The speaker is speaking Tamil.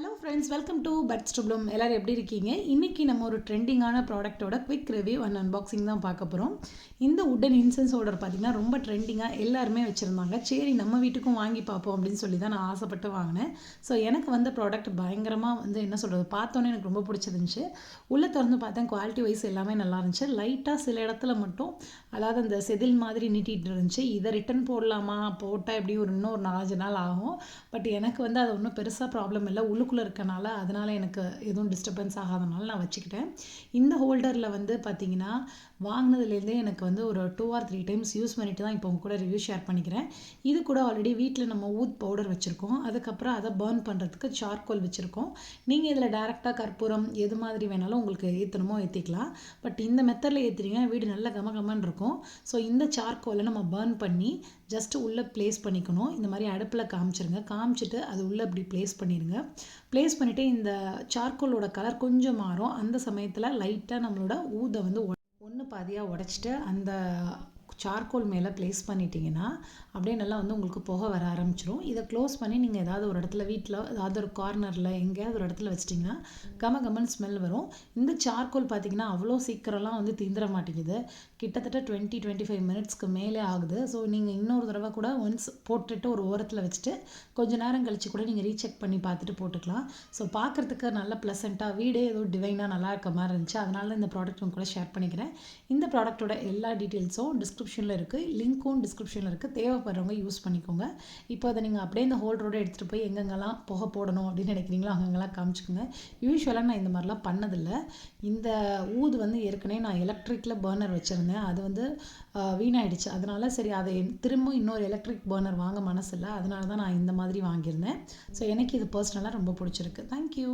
Hello friends welcome to buds two எல்லோரும் எப்படி இருக்கீங்க? இன்றைக்கி நம்ம ஒரு ட்ரெண்டிங்கான ப்ராடக்ட்டோட குவிக் ரிவ்யூ அண்ட் அன்பாக்சிங் தான் பார்க்க போகிறோம் இந்த உடன் இன்சென்ஸ் ஆர்டர் பார்த்திங்கன்னா ரொம்ப ட்ரெண்டிங்காக எல்லாருமே வச்சுருந்தாங்க. சரி நம்ம வீட்டுக்கும் வாங்கி பார்ப்போம் அப்படின்னு சொல்லி தான் நான் ஆசைப்பட்டு வாங்கினேன். ஸோ எனக்கு வந்த ப்ராடக்ட் பயங்கரமாக வந்து என்ன சொல்கிறது பார்த்தோன்னே எனக்கு ரொம்ப பிடிச்சிருந்துச்சு. உள்ளே திறந்து பார்த்தேன் குவாலிட்டி வைஸ் எல்லாமே நல்லா இருந்துச்சு. லைட்டாக சில இடத்துல மட்டும் அதாவது அந்த செதில் மாதிரி நீட்டிகிட்டு இருந்துச்சு. இதை ரிட்டன் போடலாமா? போட்டால் எப்படி ஒரு இன்னும் ஒரு நாலஞ்சு நாள் ஆகும். பட் எனக்கு வந்து அது ஒன்றும் பெருசாக ப்ராப்ளம் இல்லை. வீட்டுக்குள்ளே இருக்கனால அதனால் எனக்கு எதுவும் டிஸ்டர்பன்ஸ் ஆகாதனால நான் வச்சுக்கிட்டேன். இந்த ஹோல்டரில் வந்து பார்த்திங்கன்னா வாங்கினதுலேருந்தே எனக்கு வந்து ஒரு two or three times use பண்ணிட்டு தான் இப்போ உங்க கூட ரிவ்யூ ஷேர் பண்ணிக்கிறேன். இது கூட ஆல்ரெடி வீட்டில் நம்ம ஊத் பவுடர் வச்சுருக்கோம். அதுக்கப்புறம் அதை பர்ன் பண்ணுறதுக்கு சார்கோல் வச்சுருக்கோம். நீங்கள் இதில் டேரெக்டாக கற்பூரம் எது மாதிரி வேணாலும் உங்களுக்கு ஏற்றணுமோ ஏற்றிக்கலாம் பட் இந்த மெத்தடில் ஏற்றுறீங்கன்னா வீடு நல்ல கம கமன்னு இருக்கும். ஸோ இந்த சார்கோலை நம்ம பர்ன் பண்ணி ஜஸ்ட்டு உள்ளே ப்ளேஸ் பண்ணிக்கணும். இந்த மாதிரி அடுப்பில் காமிச்சிருங்க. காமிச்சிட்டு அது உள்ளே இப்படி ப்ளேஸ் பண்ணிடுங்க ப்ளேஸ் பண்ணிவிட்டு இந்த சார்கோலோட கலர் கொஞ்சம் மாறும். அந்த சமயத்தில் லைட்டாக நம்மளோட ஊதை வந்து ஒன்று பாதியாக உடச்சிட்டு அந்த சார்கோல் மேலே ப்ளேஸ் பண்ணிட்டீங்கன்னா அப்படியே நல்லா வந்து உங்களுக்கு புகை வர ஆரம்பிச்சிரும். இதை க்ளோஸ் பண்ணி நீங்கள் ஏதாவது ஒரு இடத்துல வீட்டில் ஏதாவது ஒரு கார்னரில் எங்கேயாவது ஒரு இடத்துல வச்சிட்டிங்கன்னா கம கமன் ஸ்மெல் வரும். இந்த சார்கோல் பார்த்திங்கன்னா அவ்வளோ சீக்கிரம்லாம் வந்து தீந்துட மாட்டேங்குது. கிட்டத்தட்ட டுவெண்ட்டி டுவெண்ட்டி ஃபைவ் மினிட்ஸ்க்கு மேலே ஆகுது. ஸோ நீங்கள் இன்னொரு தடவை கூட ஒன்ஸ் போட்டுட்டு ஒரு ஓரத்தில் வச்சுட்டு கொஞ்சம் நேரம் கழித்து கூட நீங்கள் ரீசெக் பண்ணி பார்த்துட்டு போட்டுக்கலாம். ஸோ பார்க்குறதுக்கு நல்ல ப்ளசண்ட்டாக வீடே ஏதோ டிவைனாக நல்லா இருக்க மாதிரி இருந்துச்சு. அதனால இந்த ப்ராடக்ட் உங்க கூட ஷேர் பண்ணிக்கிறேன். இந்த ப்ராடக்ட்டோட எல்லா டீட்டெயில்ஸும் டிஸ்கிரிப்ஷனில் இருக்குது லிங்க்கும் டிஸ்கிரிப்ஷனில் இருக்குது தேவைப்படுறவங்க யூஸ் பண்ணிக்கோங்க. இப்போ அதை நீங்கள் அப்படியே இந்த ஹோல்டரோட எடுத்துகிட்டு போய் எங்கெங்கெல்லாம் புகை போடணும் அப்படின்னு நினைக்கிறீங்களோ அங்கங்கெல்லாம் காமிச்சிக்கோங்க. யூஸ்வலாக நான் இந்த மாதிரிலாம் பண்ணதில்லை. இந்த ஊது வந்து ஏற்கனவே நான் எலக்ட்ரிக்கில் பர்னர் வச்சுருந்தேன். அது வந்து வீணாயிடுச்சு. அதனால சரி அதை திரும்ப இன்னொரு எலக்ட்ரிக் பர்னர் வாங்க மனசு இல்லை அதனால தான் நான் இந்த மாதிரி வாங்கியிருந்தேன். ஸோ எனக்கு இது பர்சனலாக ரொம்ப பிடிச்சிருக்கு. தேங்க்யூ